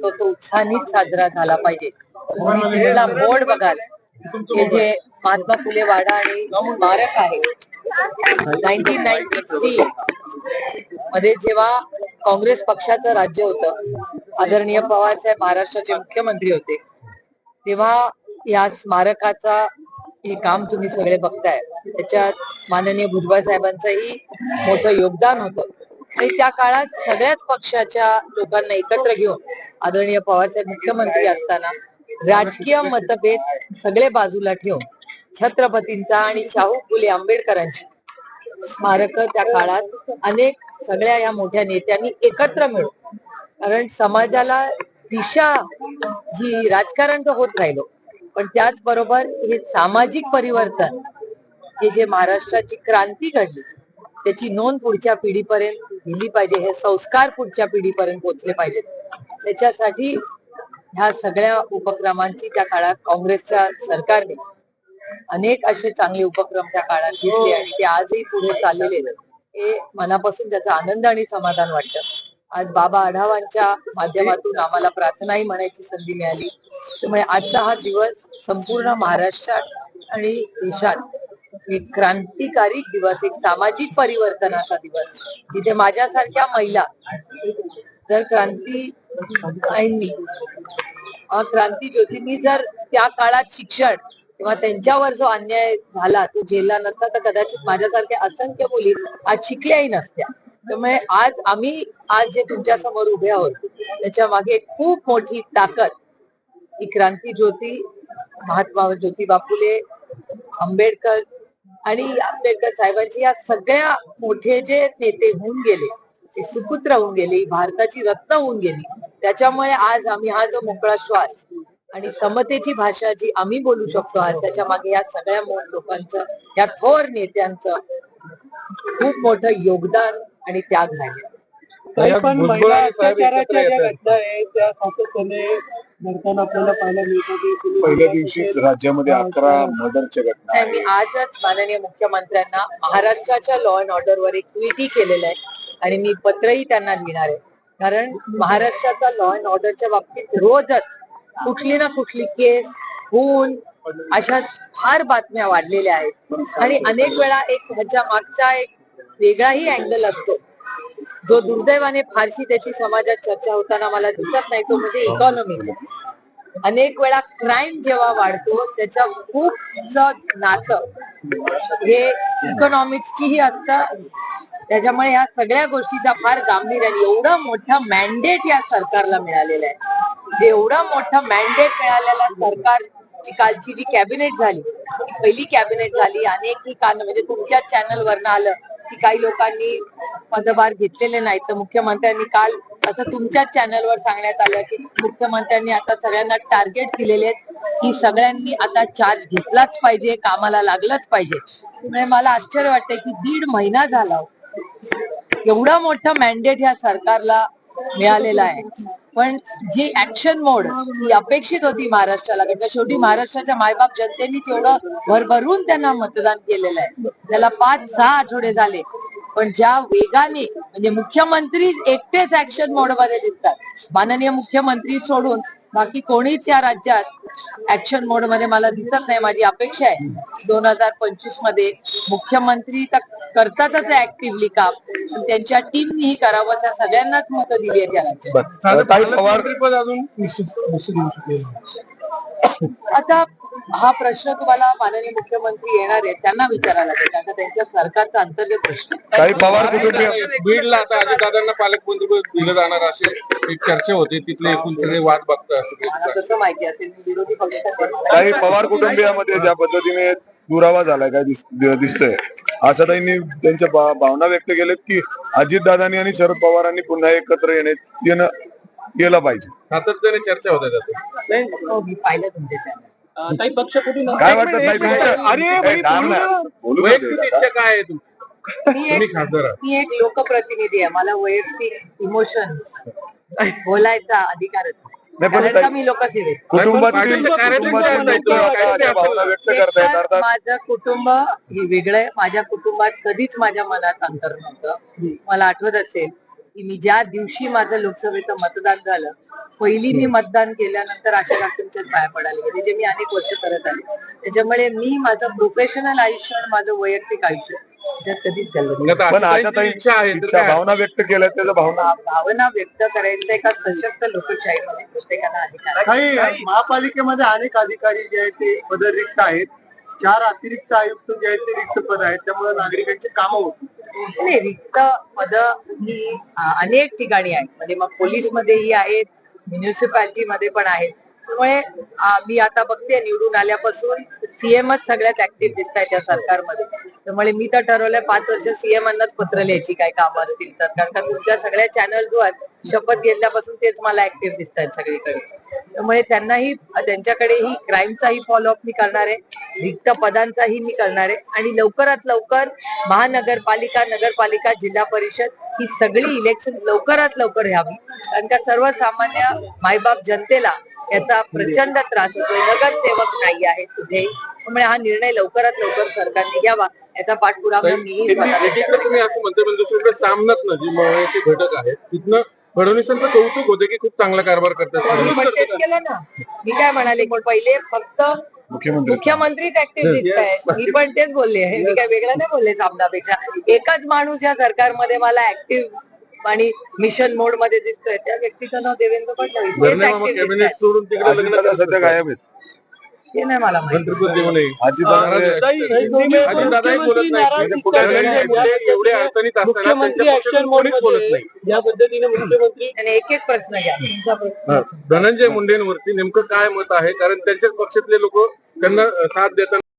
असतो तो उत्साहानेच साजरा झाला पाहिजे. तुम्ही तिथला बोर्ड बघाल. हे जे महात्मा फुले वाडा आणि स्मारक आहे. नाईन्टीन नाईन्टी थ्री मध्ये जेव्हा काँग्रेस पक्षाचं राज्य होतं आदरणीय पवार साहेब महाराष्ट्राचे मुख्यमंत्री होते तेव्हा या स्मारकाचा हे काम तुम्ही सगळे बघताय. त्याच्यात माननीय भुजबळ साहेबांचंही मोठं योगदान होतं. आणि त्या काळात सगळ्याच पक्षाच्या लोकांना एकत्र घेऊन आदरणीय पवारसाहेब मुख्यमंत्री असताना राजकीय मतभेद सगळे बाजूला ठेवून छत्रपतींचा आणि शाहू फुले आंबेडकरांची स्मारक त्या काळात अनेक सगळ्या या मोठ्या नेत्यांनी एकत्र मिळून कारण समाजाला दिशा जी राजकारण तर होत राहिलो पण त्याचबरोबर हे सामाजिक परिवर्तन हे जे महाराष्ट्राची क्रांती घडली त्याची नोंद पुढच्या पिढीपर्यंत दिली पाहिजे. हे संस्कार पुढच्या पिढीपर्यंत पोहोचले पाहिजेत. त्याच्यासाठी ह्या सगळ्या उपक्रमांची त्या काळात काँग्रेसच्या सरकारने अनेक असे चांगले उपक्रम त्या काळात घेतले आणि ते आजही पुढे चाललेले आहेत. हे मनापासून त्याचा आनंद आणि समाधान वाटतं. आज बाबा आढावांच्या माध्यमातून आम्हाला प्रार्थनाही म्हणायची संधी मिळाली. त्यामुळे आजचा हा दिवस संपूर्ण महाराष्ट्रात आणि देशात एक क्रांतिकारी दिवस एक सामाजिक परिवर्तनाचा दिवस जिथे माझ्यासारख्या महिला जर क्रांती आईंनी क्रांती ज्योतींनी जर त्या काळात शिक्षण किंवा त्यांच्यावर जो अन्याय झाला तो झेलला नसता तर कदाचित माझ्यासारख्या असंख्य मुली आज शिकल्याही नसत्या. त्यामुळे आज आम्ही आज जे तुमच्यासमोर उभे आहोत त्याच्यामागे खूप मोठी ताकद ही क्रांती ज्योती महात्मा ज्योतिबा फुले आंबेडकर आणि आंबेडकर साहेबांची या सगळ्या मोठे जे नेते होऊन गेले ते सुपुत्र होऊन गेले भारताची रत्न होऊन गेली त्याच्यामुळे आज आम्ही हा जो मोकळा श्वास आणि समतेची भाषा जी आम्ही बोलू शकतो आज त्याच्यामागे या सगळ्या लोकांचं या थोर नेत्यांचं खूप मोठं योगदान आणि त्याग आहे काही पण महिला आणि साहेब अत्याचाराच्या एकत्र ज्या येतात. घटना आहेत त्या सातत्याने घडताना आपल्याला पाहायला पहिल्या दिवशीच राज्यामध्ये अकरा. मर्डरच्या घटना नाही, मी आहेत. आजच माननीय मुख्यमंत्र्यांना महाराष्ट्राच्या लॉ अँड ऑर्डरवर एक ट्विटही केलेलं आहे आणि मी पत्रही त्यांना लिहिणार आहे. कारण महाराष्ट्राचा लॉ अँड ऑर्डरच्या बाबतीत रोजच कुठली ना कुठली केस खून अशाच फार बातम्या वाढलेल्या आहेत. आणि अनेक वेळा एक ह्याच्या मागचा एक वेगळाही अँगल असतो. जो दुर्दैवाने फारशी त्याची समाजात चर्चा होताना मला दिसत नाही तो म्हणजे इकॉनॉमी अनेक वेळा क्राईम जेव्हा वाढतो त्याचं खूप नातं हे इकॉनॉमिक्सचीही असतं. त्याच्यामुळे ह्या सगळ्या गोष्टीचा फार गांभीर्याने एवढा मोठा मॅन्डेट या सरकारला मिळालेला आहे. म्हणजे जे एवढा मोठा मॅन्डेट मिळालेला सरकारची कालची जी कॅबिनेट झाली ती पहिली कॅबिनेट झाली अनेक ठिकाण म्हणजे तुमच्या चॅनल वरनं आलं की काही लोकांनी पदभार घेतलेले नाहीत. तर मुख्यमंत्र्यांनी काल असं तुमच्याच चॅनलवर सांगण्यात आलं की मुख्यमंत्र्यांनी आता सगळ्यांना टार्गेट दिलेले आहेत की सगळ्यांनी आता चार्ज घेतलाच पाहिजे कामाला लागलंच पाहिजे. त्यामुळे मला आश्चर्य वाटतंय की दीड महिना झाला हो. एवढा मोठा मॅन्डेट ह्या सरकारला मिळालेला आहे. पण जी ऍक्शन मोड ही अपेक्षित होती महाराष्ट्राला. कारण शेवटी महाराष्ट्राच्या मायबाप जनतेनेच एवढं भरभरून त्यांना मतदान केलेलं आहे. त्याला पाच सहा आठवडे झाले. पण ज्या वेगाने म्हणजे मुख्यमंत्री एकटेच ऍक्शन मोडमध्ये दिसतात माननीय मुख्यमंत्री सोडून बाकी कोणीच या राज्यात ऍक्शन मोडमध्ये मला दिसत नाही. माझी अपेक्षा आहे दोन हजार पंचवीसमध्ये मुख्यमंत्री तर करतातच ऍक्टिव्हली काम. त्यांच्या टीमनीही करावं त्या सगळ्यांनाच मतं दिली आहेत या राज्यात. आता हा प्रश्न तुम्हाला माननीय मुख्यमंत्री येणार आहेत त्यांना विचारायला लागेल कारण का त्यांच्या सरकारचा अंतर्गत प्रश्न आहे. काही पवार कुटुंबीय बीडला आता अजितदादांना पालकमंत्री दिलं जाणार असे एक चर्चा होती तिथले एकूण सगळे वाद बघता मला कसं माहिती असेल मी विरोधी पक्षात आहे. काही पवार कुटुंबियामध्ये ज्या पद्धतीने दुरावा झालाय काय दिस- दिसतोय आशाताईंनी त्यांच्या भा- भावना व्यक्त केल्यात की अजितदादांनी आणि शरद पवारांनी पुन्हा एकत्र येणे येणं केलं पाहिजे सातत्याने चर्चा होत्या त्यात हो, मी पाहिलं तुमच्या channel. काही पक्ष कुठून काय वाटतं ताई तुमच्या अरे ए, बाई, थांब ना. बोलू ना. बोलू दे वैयक्तिक दादा. इच्छा काय आहे तुमची मी तुम्ही एक खासदार आहात मी एक लोकप्रतिनिधी आहे मला वैयक्तिक इमोशन्स बोलायचा अधिकारच नाही. नाही, पण कारण का ताई- मी लोकसेवेत कुटुंबातील पाटील कार्यालय कुटुंबातील काय लोक आहे? आता अशा भावना व्यक्त करतायत एकतर अर्थात माझं कुटुंब हे वेगळं आहे माझ्या कुटुंबात कधीच माझ्या मनात अंतर नव्हतं मला आठवत असेल की मी ज्या दिवशी माझं लोकसभेचं मतदान झालं पहिली मी मतदान केल्यानंतर आशा काकूंच्याच पाया पडायला गेले जे मी अनेक वर्ष करत आले. त्याच्यामुळे मी माझं प्रोफेशनल आयुष्य आणि माझं वैयक्तिक आयुष्य त्याच्यात कधीच पण आशाताई इच्छा आहे इच्छा? भावना व्यक्त केल्या त्याच्या भावना. भावना व्यक्त करायचं एका सशक्त लोकशाहीमध्ये प्रत्येकाला अधिकार आहे. काही महापालिकेमध्ये अनेक अधिकारी जे आहेत ते पद रिक्त आहेत. चार अतिरिक्त आयुक्त जे आहेत ते रिक्त पद आहेत. त्यामुळे नागरिकांची कामं होती नाही रिक्त पद ही अनेक ठिकाणी आहेत. म्हणजे मग पोलीस मध्येही आहेत म्युनिसिपॅलिटी मध्ये पण आहेत. त्यामुळे मी आता बघते निवडून आल्यापासून सीएमच सगळ्यात ऍक्टिव्ह दिसत आहेत या सरकारमध्ये. त्यामुळे मी तर ठरवलंय पाच वर्ष सीएमांनाच पत्र लिहायची काय कामं असतील तर. कारण का तुमच्या सगळ्या चॅनल आहेत शपथ घेतल्यापासून तेच मला ऍक्टिव्ह दिसत आहेत सगळीकडे. त्यामुळे त्यांनाही त्यांच्याकडेही क्राईमचाही फॉलोअप मी करणार आहे. रिक्त पदांचाही मी करणार आहे. आणि लवकरात लवकर महानगरपालिका नगरपालिका जिल्हा परिषद ही सगळी इलेक्शन लवकरात लवकर घ्यावी कारण का सर्वसामान्य मायबाप जनतेला याचा प्रचंड त्रास होतोय. नगरसेवक नाही आहे कुठेही. त्यामुळे हा निर्णय लवकरात लवकर सरकारने घ्यावा. याचा पाठपुरावा मीही त्यांच्याकडे दुसरीकडे सामनात जी महत्त्वाचे घटक आहेत तिथनं फडणवीसांचं कौतुक होते की खूप चांगला कारभार करतात. तेच केलं ना. मी काय म्हणाले पहिले फक्त मुख्यमंत्री. मुख्यमंत्रीच ऍक्टिव्ह दिसत आहेत. मी पण तेच बोलले मी काय वेगळं नाही बोलले सामनापेक्षा. एकच माणूस या सरकारमध्ये मला ऍक्टिव्ह आणि मिशन मोडमध्ये दिसतोय. त्या व्यक्तीचं नाव देवेंद्र फडणवीस. तेच धरणे मामा ऍक्टिव्ह कॅबिनेट सोडून तिकडे सध्या. गायब आहेत. ते नाही मला माहिती. मंत्रिपद देऊ नये अजितदादा अजितदादाही बोलत नाही. म्हणजे एवढे अडचणीत असताना मुख्यमंत्री त्यांच्या ऍक्शन पक्षातून मोड कोणीच बोलत नाही. या पद्धतीने मुख्यमंत्री आणि एक एक प्रश्न घ्या. तुमचा प्रश्न. हा. धनंजय मुंडेंवरती नेमकं काय मत आहे? कारण त्यांच्याच पक्षातले लोक त्यांना साथ देताना